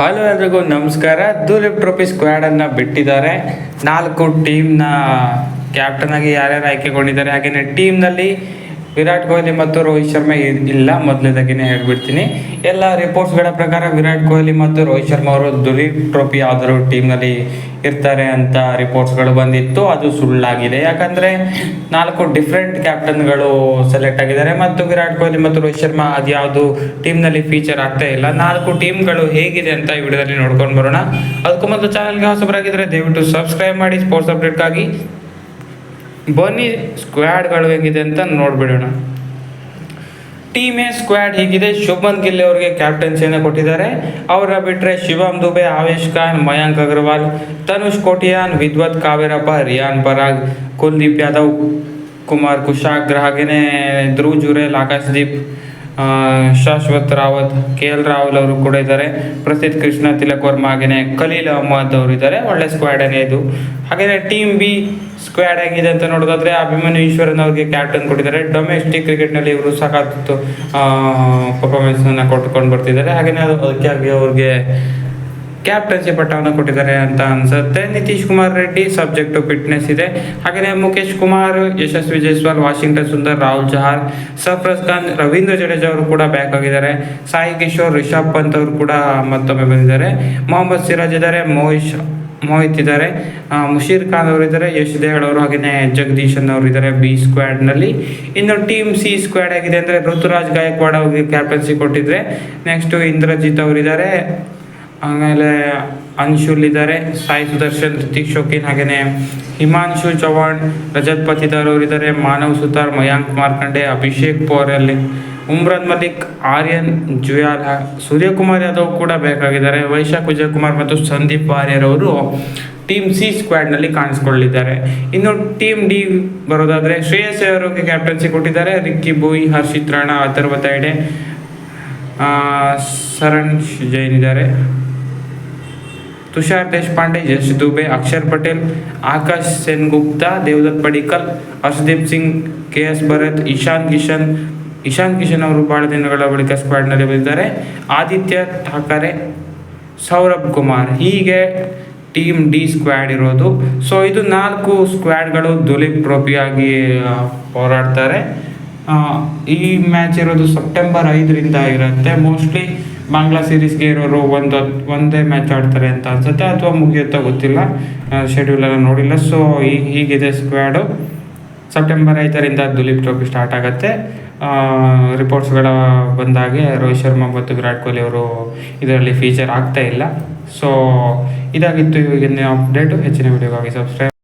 Hello ಎಲ್ರಿಗೂ, ನಮಸ್ಕಾರ. ದೂಲಿಪ್ trophy squad ಅನ್ನ ಬಿಟ್ಟಿದ್ದಾರೆ. ನಾಲ್ಕು ಟೀಮ್ನ ಕ್ಯಾಪ್ಟನ್ ಆಗಿ ಯಾರ್ಯಾರು ಆಯ್ಕೆಗೊಂಡಿದ್ದಾರೆ ಹಾಗೆಯೇ ಟೀಮ್ನಲ್ಲಿ ವಿರಾಟ್ ಕೊಹ್ಲಿ ಮತ್ತು ರೋಹಿತ್ ಶರ್ಮಾ ಇಲ್ಲ ಮೊದಲದಾಗಿನೇ ಹೇಳ್ಬಿಡ್ತೀನಿ. ಎಲ್ಲ ರಿಪೋರ್ಟ್ಸ್ಗಳ ಪ್ರಕಾರ ವಿರಾಟ್ ಕೊಹ್ಲಿ ಮತ್ತು ರೋಹಿತ್ ಶರ್ಮಾ ಅವರು ದುರಿ ಟ್ರೋಫಿ ಆದರೂ ಟೀಮ್ನಲ್ಲಿ ಇರ್ತಾರೆ ಅಂತ ರಿಪೋರ್ಟ್ಸ್ಗಳು ಬಂದಿತ್ತು. ಅದು ಸುಳ್ಳಾಗಿದೆ. ಯಾಕಂದರೆ ನಾಲ್ಕು ಡಿಫ್ರೆಂಟ್ ಕ್ಯಾಪ್ಟನ್ಗಳು ಸೆಲೆಕ್ಟ್ ಆಗಿದ್ದಾರೆ ಮತ್ತು ವಿರಾಟ್ ಕೊಹ್ಲಿ ಮತ್ತು ರೋಹಿತ್ ಶರ್ಮಾ ಅದ್ಯಾವುದು ಟೀಮ್ನಲ್ಲಿ ಫೀಚರ್ ಆಗ್ತಾ ಇಲ್ಲ. ನಾಲ್ಕು ಟೀಮ್ಗಳು ಹೇಗಿದೆ ಅಂತ ಈ ವಿಡಿಯೋದಲ್ಲಿ ನೋಡ್ಕೊಂಡು ಬರೋಣ. ಅದಕ್ಕೂ ಮೊದಲು ಚಾನಲ್ಗೆ ಹೊಸಬರಾಗಿದ್ದರೆ ದಯವಿಟ್ಟು ಸಬ್ಸ್ಕ್ರೈಬ್ ಮಾಡಿ ಸ್ಪೋರ್ಟ್ಸ್ ಅಪ್ಡೇಟ್ಗಾಗಿ ಬನ್ನಿ ಸ್ಕ್ವಾಡ್ಗಳು ಹೇಗಿದೆ ಅಂತ ನೋಡ್ಬಿಡೋಣ. ಟೀಮ್ ಎ ಸ್ಕ್ವಾಡ್ ಹೀಗಿದೆ. ಶುಭನ್ ಗಿಲ್ ಅವರಿಗೆ ಕ್ಯಾಪ್ಟನ್ಸಿಯನ್ನು ಕೊಟ್ಟಿದ್ದಾರೆ. ಅವರ ಬಿಟ್ಟರೆ ಶಿವಮ್ ದುಬೆ, ಆವೇಶ್ ಖಾನ್, ಮಯಾಂಕ್ ಅಗರ್ವಾಲ್, ತನುಷ್ ಕೋಟಿಯಾನ್, ವಿದ್ವತ್ ಕಾವೇರಪ್ಪ, ರಿಯಾನ್ ಪರಾಗ್, ಕುಲ್ದೀಪ್ ಯಾದವ್, ಕುಮಾರ್ ಕುಶಾಗ್ರ ಹಾಗೆಯೇ ಧ್ರುವ್ ಜುರೇಲ್ ಆಕಾಶ್ದೀಪ್ ಶಾಶ್ವತ್ ರಾವತ್, ಕೆ ಎಲ್ ರಾಹುಲ್ ಅವರು ಕೂಡ ಇದ್ದಾರೆ. ಪ್ರಸಿದ್ಧ ಕೃಷ್ಣ ತಿಲಕ್ ವರ್ಮ ಹಾಗೆಯೇ ಖಲೀಲ್ ಅಹಮದ್ ಅವರು ಇದ್ದಾರೆ. ಒಳ್ಳೆ ಸ್ಕ್ವಾಡನೇ ಇದು. ಹಾಗೆಯೇ ಟೀಮ್ ಬಿ ಸ್ಕ್ವಾಡ್ ಆಗಿದೆ ಅಂತ ನೋಡೋದಾದ್ರೆ ಅಭಿಮನ್ಯು ಈಶ್ವರನ್ ಅವರಿಗೆ ಕ್ಯಾಪ್ಟನ್ ಕೊಟ್ಟಿದ್ದಾರೆ. ಡೊಮೆಸ್ಟಿಕ್ ಕ್ರಿಕೆಟ್ನಲ್ಲಿ ಇವರು ಸಾಕಷ್ಟು ಪರ್ಫಾರ್ಮೆನ್ಸ್ ಅನ್ನ ಕೊಟ್ಕೊಂಡು ಬರ್ತಿದ್ದಾರೆ. ಹಾಗೆಯೇ ಅದು, ಅದಕ್ಕಾಗಿ ಅವ್ರಿಗೆ ಕ್ಯಾಪ್ಟನ್ಸಿ ಪಟ್ಟವನ್ನು ಕೊಟ್ಟಿದ್ದಾರೆ ಅಂತ ಅನ್ಸುತ್ತೆ. Nitish Kumar Reddy subject to fitness ಇದೆ. ಹಾಗೆಯೇ ಮುಖೇಶ್ ಕುಮಾರ್, ಯಶಸ್ವಿ ಜೈಸ್ವಾಲ್, ವಾಷಿಂಗ್ಟನ್ ಸುಂದರ್, ರಾಹುಲ್ ಚಹಾರ್ ಸಫ್ರಜ್ ಖಾನ್, ರವೀಂದ್ರ ಜಡೇಜಾ ಅವರು ಕೂಡ ಬ್ಯಾಕ್ ಆಗಿದ್ದಾರೆ. ಸಾಯಿ ಕಿಶೋರ್, ರಿಷಬ್ ಪಂತ್ ಅವರು ಕೂಡ ಮತ್ತೊಮ್ಮೆ ಬಂದಿದ್ದಾರೆ. ಮೊಹಮ್ಮದ್ ಸಿರಾಜ್ ಇದ್ದಾರೆ, ಮೋಹಿಶ್, ಮೋಹಿತ್ ಇದ್ದಾರೆ. ಮುಷೀರ್ ಖಾನ್ ಅವರು ಇದ್ದಾರೆ, ಯಶ್ ಅವರು ಹಾಗೆಯೇ ಜಗದೀಶನ್ ಅವರು ಇದ್ದಾರೆ ಬಿ ಸ್ಕ್ವಾಡ್ನಲ್ಲಿ ಇನ್ನು ಟೀಮ್ ಸಿ ಸ್ಕ್ವಾಡ್ ಆಗಿದೆ ಅಂದರೆ ಋತುರಾಜ್ ಗಾಯಕ್ವಾಡ್ ಅವರಿಗೆ ಕ್ಯಾಪ್ಟನ್ಸಿ ಕೊಟ್ಟಿದ್ರೆ ನೆಕ್ಸ್ಟ್ ಇಂದ್ರಜಿತ್ ಅವರಿದ್ದಾರೆ. ಆಮೇಲೆ ಅನ್ಶುಲ್ ಇದ್ದಾರೆ. ಸಾಯಿ ಸುದರ್ಶನ್ ರಿತಿಕ್ ಶೋಕಿನ್ ಹಾಗೆಯೇ ಹಿಮಾಂಶು ಚೌಹಾಣ್, ರಜತ್ ಪತಿದಾರ್ ಅವರಿದ್ದಾರೆ. ಮಾನವ್ ಸುತಾರ್, ಮಯಾಂಕ್ ಮಾರ್ಕಂಡೆ ಅಭಿಷೇಕ್ ಪೋರಲ್ಲಿ ಉಮ್ರಾನ್ ಮಲಿಕ್ ಆರ್ಯನ್ ಜುಯಾಲ್, ಸೂರ್ಯಕುಮಾರ್ ಯಾದವ್ ಕೂಡ ಬೇಕಾಗಿದ್ದಾರೆ. ವೈಶಾಖ್ ವಿಜಯಕುಮಾರ್ ಮತ್ತು ಸಂದೀಪ್ ವಾರ್ಯರ್ ಅವರು ಟೀಮ್ ಸಿ ಸ್ಕ್ವಾಡ್ನಲ್ಲಿ ಕಾಣಿಸ್ಕೊಳ್ಳಿದ್ದಾರೆ ಇನ್ನು ಟೀಮ್ ಡಿ ಬರೋದಾದರೆ ಶ್ರೇಯಸ್ ಅವರಿಗೆ ಕ್ಯಾಪ್ಟನ್ಸಿ ಕೊಟ್ಟಿದ್ದಾರೆ. ರಿಕ್ಕಿ ಬೋಯಿ, ಹರ್ಷಿತ್ ರಾಣಾ, ಅಥರ್ವ ಸರಣ್ ಜೈನ್ ಇದ್ದಾರೆ. ತುಷಾರ್ ದೇಶಪಾಂಡೆ ಯಶ್ ದುಬೆ, ಅಕ್ಷರ್ ಪಟೇಲ್, ಆಕಾಶ್ ಸೆನ್ಗುಪ್ತಾ, ದೇವದತ್ ಪಡಿಕಲ್ ಹರ್ಷದೀಪ್ ಸಿಂಗ್ ಕೆ ಎಸ್ ಭರತ್, ಇಶಾನ್ ಕಿಶನ್ ಇಶಾನ್ ಕಿಶನ್ ಅವರು ಬಹಳ ದಿನಗಳ ಬಳಿಕ ಸ್ಕ್ವಾಡ್ನಲ್ಲಿ ಬಂದಿದ್ದಾರೆ. ಆದಿತ್ಯ ಠಾಕರೆ, ಸೌರಭ್ ಕುಮಾರ್, ಹೀಗೆ ಟೀಮ್ ಡಿ ಸ್ಕ್ವಾಡ್ ಇರೋದು. ಸೊ ಇದು ನಾಲ್ಕು ಸ್ಕ್ವಾಡ್ಗಳು ದುಲೀಪ್ ಟ್ರೋಫಿಯಾಗಿ ಹೋರಾಡ್ತಾರೆ. ಈ ಮ್ಯಾಚ್ ಇರೋದು ಸೆಪ್ಟೆಂಬರ್ ಐದರಿಂದ ಇರುತ್ತೆ. ಮೋಸ್ಟ್ಲಿ ಬಾಂಗ್ಲಾ ಸೀರೀಸ್ಗೆ ಇರೋರು ಒಂದು ಒಂದೇ ಮ್ಯಾಚ್ ಆಡ್ತಾರೆ ಅಂತ ಅನ್ಸುತ್ತೆ. ಅಥವಾ ಮುಗಿಯುತ್ತಾ ಗೊತ್ತಿಲ್ಲ. ಶೆಡ್ಯೂಲ್ ಎಲ್ಲ ನೋಡಿಲ್ಲ. ಸೊ ಈ ಹೀಗಿದೆ ಸ್ಕ್ವಾಡು ಸೆಪ್ಟೆಂಬರ್ ಐದರಿಂದ ದುಲೀಪ್ ಟ್ರೋಫಿ ಸ್ಟಾರ್ಟ್ ಆಗುತ್ತೆ. ರಿಪೋರ್ಟ್ಸ್ಗಳ ಬಂದಾಗೆ ರೋಹಿತ್ ಶರ್ಮಾ ಮತ್ತು ವಿರಾಟ್ ಕೊಹ್ಲಿ ಅವರು ಇದರಲ್ಲಿ ಫೀಚರ್ ಆಗ್ತಾ ಇಲ್ಲ. ಸೊ ಇದಾಗಿತ್ತು ಇವಾಗಿನ ಅಪ್ಡೇಟು ಹೆಚ್ಚಿನ ವಿಡಿಯೋಗಾಗಿ ಸಬ್ಸ್ಕ್ರೈಬ್